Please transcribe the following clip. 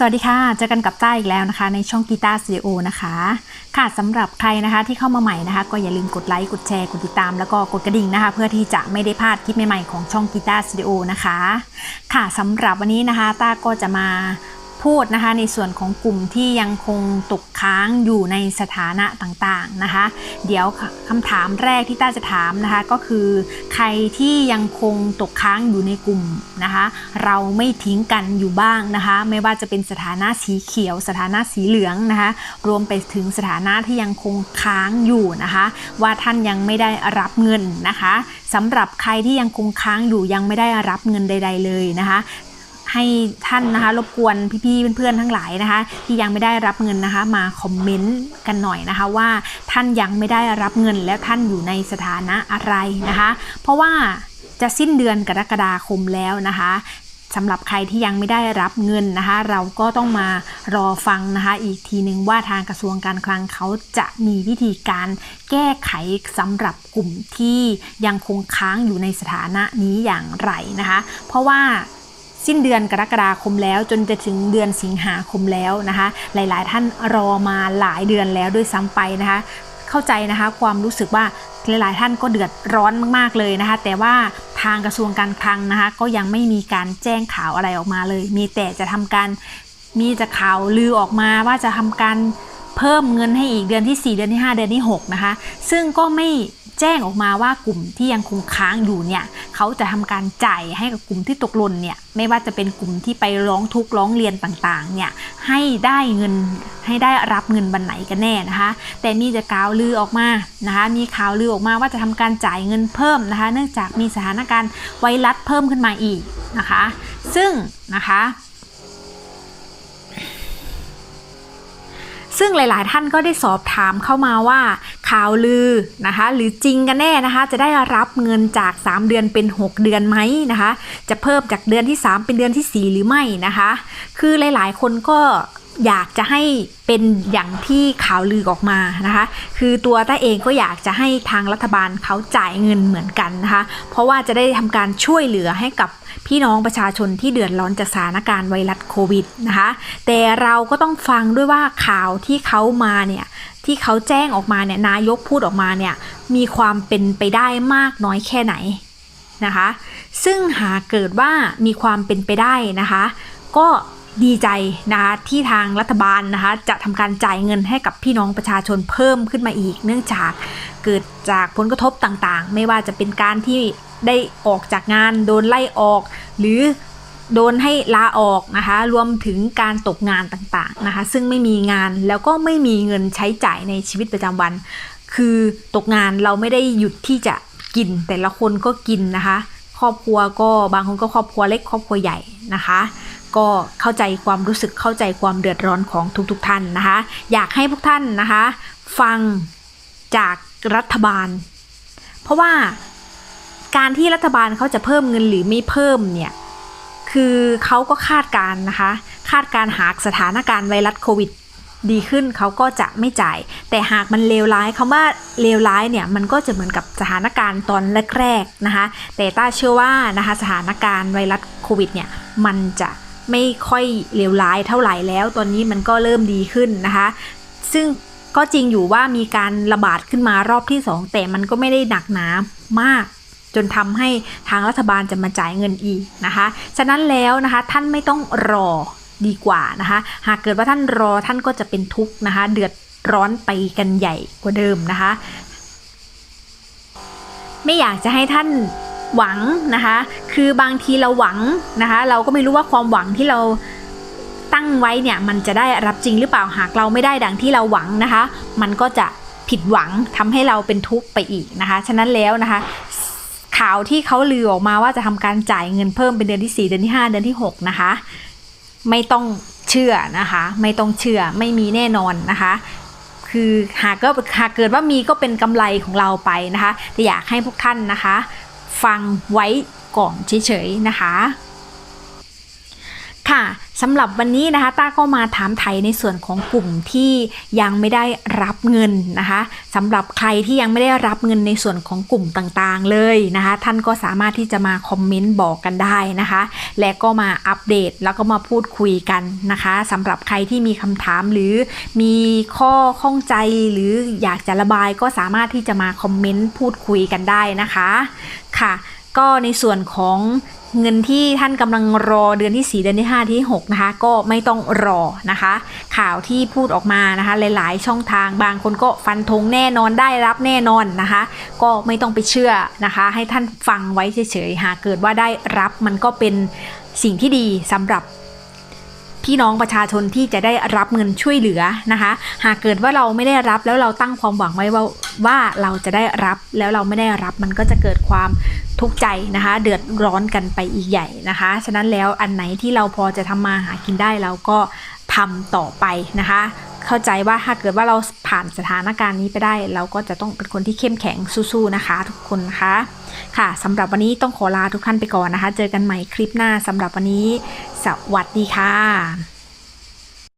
สวัสดีค่ะ เจอกันกับต้าอีกแล้วนะคะ ในช่องกีตาร์สตูดิโอนะคะ ค่ะสำหรับใครนะคะที่เข้ามาใหม่นะคะ ก็อย่าลืมกดไลค์กดแชร์กดติดตามแล้วก็กดกระดิ่งนะคะ เพื่อที่จะไม่ได้พลาดคลิปใหม่ๆของช่องกีตาร์สตูดิโอนะคะ ค่ะสำหรับวันนี้นะคะต้าก็จะมา พูดนะคะในส่วนของกลุ่มที่ยังคงตกค้างอยู่ในสถานะต่างๆนะคะ เดี๋ยวคำถามแรกที่ต้าจะถามนะคะก็คือ ใครที่ยังคงตกค้างอยู่ในกลุ่มนะคะ เราไม่ทิ้งกันอยู่บ้างนะคะ ไม่ว่าจะเป็นสถานะสีเขียว สถานะสีเหลืองนะคะ รวมไปถึงสถานะที่ยังคงค้างอยู่นะคะ ว่าท่านยังไม่ได้รับเงินนะคะสำหรับใครที่ยังคงค้างอยู่ยังไม่ได้รับเงินใด ๆ เลยนะคะ ให้ท่านนะคะ รบกวนพี่ๆเพื่อนๆทั้งหลายนะคะ ที่ยังไม่ได้รับเงินนะคะ มาคอมเมนต์กันหน่อยนะคะ ว่าท่านยังไม่ได้รับเงินแล้วท่านอยู่ในสถานะอะไรนะคะ เพราะว่าจะสิ้นเดือนกรกฎาคมแล้วนะคะสำหรับใครที่ยังไม่ได้รับเงินนะคะ เราก็ต้องมารอฟังนะคะ อีกทีหนึ่งว่าทางกระทรวงการคลังเขาจะมีวิธีการแก้ไขสำหรับกลุ่มที่ยังคงค้างอยู่ในสถานะนี้อย่างไรนะคะ เพราะว่า สิ้นเดือนกรกฎาคมแล้ว จนจะถึงเดือนสิงหาคมแล้วนะคะ หลายๆ ท่านรอมาหลายเดือนแล้วด้วยซ้ำไปนะคะ เข้าใจนะคะความรู้สึกว่าหลายๆ ท่านก็เดือดร้อนมากๆเลยนะคะ แต่ว่าทางกระทรวงการคลังนะคะ ก็ยังไม่มีการแจ้งข่าวอะไรออกมาเลย มีแต่จะทำการมีจะข่าวลือออกมาว่าจะทำการเพิ่มเงินให้อีกเดือนที่ 4 เดือนที่ 5 เดือนที่ 6 นะคะ ซึ่งก็ไม่ แจ้งออกมาว่ากลุ่มที่ยังคงค้างอยู่เนี่ยเขาจะทำการจ่ายให้กับกลุ่มที่ตกหล่นเนี่ยไม่ว่าจะเป็นกลุ่มที่ไปร้องทุกข์ร้องเรียนต่างๆเนี่ยให้ได้เงินให้ได้รับเงินบันไหนกันแน่นะคะ แต่มีจะข่าวลือออกมานะคะ มีข่าวลือออกมาว่าจะทำการจ่ายเงินเพิ่มนะคะ เนื่องจากมีสถานการณ์ไวรัสเพิ่มขึ้นมาอีกนะคะ ซึ่งนะคะซึ่งหลาย ๆ ท่านก็ได้สอบถามเข้ามาว่า ข่าวลือนะคะ หรือจริงกันแน่นะคะ จะได้รับเงินจาก 3 เดือนเป็น 6 เดือนไหมนะคะ จะเพิ่มจากเดือนที่ 3 เป็นเดือนที่ 4 หรือไม่นะคะ คือหลายๆ คนก็อยากจะให้เป็นอย่างที่ข่าวลือออกมานะคะ คือตัวต้าเองก็อยากจะให้ทางรัฐบาลเขาจ่ายเงินเหมือนกันนะคะ เพราะว่าจะได้ทำการช่วยเหลือให้กับ พี่น้องประชาชนที่เดือดร้อนจากสถานการณ์ไวรัสโควิดนะคะ แต่เราก็ต้องฟังด้วยว่าข่าวที่เขามาเนี่ยที่เขาแจ้งออกมาเนี่ยนายกพูดออกมาเนี่ยมีความเป็นไปได้มากน้อยแค่ไหนนะคะ ซึ่งหากเกิดว่ามีความเป็นไปได้นะคะ ก็ ดีใจนะคะที่ทางรัฐบาลนะคะจะทำการจ่ายเงินให้กับพี่น้องประชาชนเพิ่มขึ้นมาอีก เนื่องจากเกิดจากผลกระทบต่างๆ ไม่ว่าจะเป็นการที่ได้ออกจากงานโดนไล่ออก หรือโดนให้ลาออกนะคะรวมถึงการตกงานต่างๆนะคะซึ่งไม่มีงานแล้วก็ไม่มีเงินใช้จ่ายในชีวิตประจำวัน คือตกงานเราไม่ได้หยุดที่จะกินแต่ละคนก็กินนะคะ ครอบครัวก็บางคนก็ครอบครัวเล็กครอบครัวใหญ่นะคะ ก็เข้าใจความรู้สึกเข้าใจความเดือดร้อนของทุกๆท่านนะคะ อยากให้พวกท่านนะคะ ฟังจากรัฐบาล เพราะว่าการที่รัฐบาลเขาจะเพิ่มเงินหรือไม่เพิ่มเนี่ยคือเขาก็คาดการ์นะคะ คาดการหากสถานการณ์ไวรัสโควิด ดีขึ้นเขาก็จะไม่จ่าย แต่หากมันเลวร้ายคำว่าเลวร้ายเนี่ยมันก็จะเหมือนกับสถานการณ์ตอนแรกๆนะคะ แต่ต้าเชื่อว่านะคะสถานการณ์ไวรัสโควิดเนี่ยมันจะไม่ค่อยเลวร้ายเท่าไหร่แล้ว ตอนนี้มันก็เริ่มดีขึ้นนะคะ ซึ่งก็จริงอยู่ว่ามีการระบาดขึ้นมารอบที่ 2 แต่มันก็ไม่ได้หนักหนามากจนทำให้ทางรัฐบาลจะมาจ่ายเงินอีกนะคะ ฉะนั้นแล้วนะคะท่านไม่ต้องรอ ดีกว่านะคะ หากเกิดว่าท่านรอท่านก็จะเป็นทุกข์นะคะ เดือดร้อนไปกันใหญ่กว่าเดิมนะคะ ไม่อยากจะให้ท่านหวังนะคะ คือบางทีเราหวังนะคะ เราก็ไม่รู้ว่าความหวังที่เราตั้งไว้เนี่ยมันจะได้รับจริงหรือเปล่าหากเราไม่ได้ดังที่เราหวังนะคะ มันก็จะผิดหวังทำให้เราเป็นทุกข์ไปอีกนะคะ ฉะนั้นแล้วนะคะ ข่าวที่เขาลือออกมาว่าจะทำการจ่ายเงินเพิ่มเป็นเดือนที่ 4 เดือนที่ 5 เดือนที่ 6 นะคะ ไม่ต้องเชื่อนะคะ ไม่ต้องเชื่อไม่มีแน่นอนนะคะ คือหากก็หากเกิดว่ามีก็เป็นกำไรของเราไปนะคะแต่อยากให้พวกท่านนะคะ ฟังไว้ก่อนเฉยๆนะคะ ค่ะสำหรับวันนี้นะคะต้าก็มาถามไทยในส่วนของกลุ่มที่ยังไม่ได้รับเงินนะคะสำหรับใครที่ยังไม่ได้รับเงินในส่วนของกลุ่มต่างๆเลยนะคะท่านก็สามารถที่จะมาคอมเมนต์บอกกันได้นะคะ และก็มาอัปเดตแล้วก็มาพูดคุยกันนะคะสำหรับใครที่มีคำถามหรือมีข้อข้องใจหรืออยากจะระบายก็สามารถที่จะมาคอมเมนต์พูดคุยกันได้นะคะค่ะ ก็ในส่วนของ เงินที่ท่านกำลังรอเดือนที่ 4 เดือนที่ 5 ที่ 6 นะคะ ก็ไม่ต้องรอนะคะ ข่าวที่พูดออกมานะคะ หลาย ๆ ช่องทางบางคนก็ฟันธงแน่นอนได้รับแน่นอนนะคะ ก็ไม่ต้องไปเชื่อนะคะ ให้ท่านฟังไว้เฉย ๆ หากเกิดว่าได้รับมันก็เป็นสิ่งที่ดีสำหรับ พี่น้องประชาชนที่จะได้รับเงินช่วยเหลือนะคะ หากเกิดว่าเราไม่ได้รับแล้วเราตั้งความหวังไว้ว่าว่าเราจะได้รับแล้วเราไม่ได้รับมันก็จะเกิดความทุกข์ใจนะคะ เดือดร้อนกันไปอีกใหญ่นะคะ ฉะนั้นแล้วอันไหนที่เราพอจะทำมาหากินได้เราก็ทำต่อไปนะคะ เข้าใจว่าถ้าเกิดว่าเราผ่านสถานการณ์นี้ไปได้ เราก็จะต้องเป็นคนที่เข้มแข็งสู้ๆนะคะ ทุกคนนะคะค่ะสำหรับวันนี้ต้องขอลาทุกท่านไปก่อนนะคะ เจอกันใหม่คลิปหน้าสำหรับวันนี้ สวัสดีค่ะ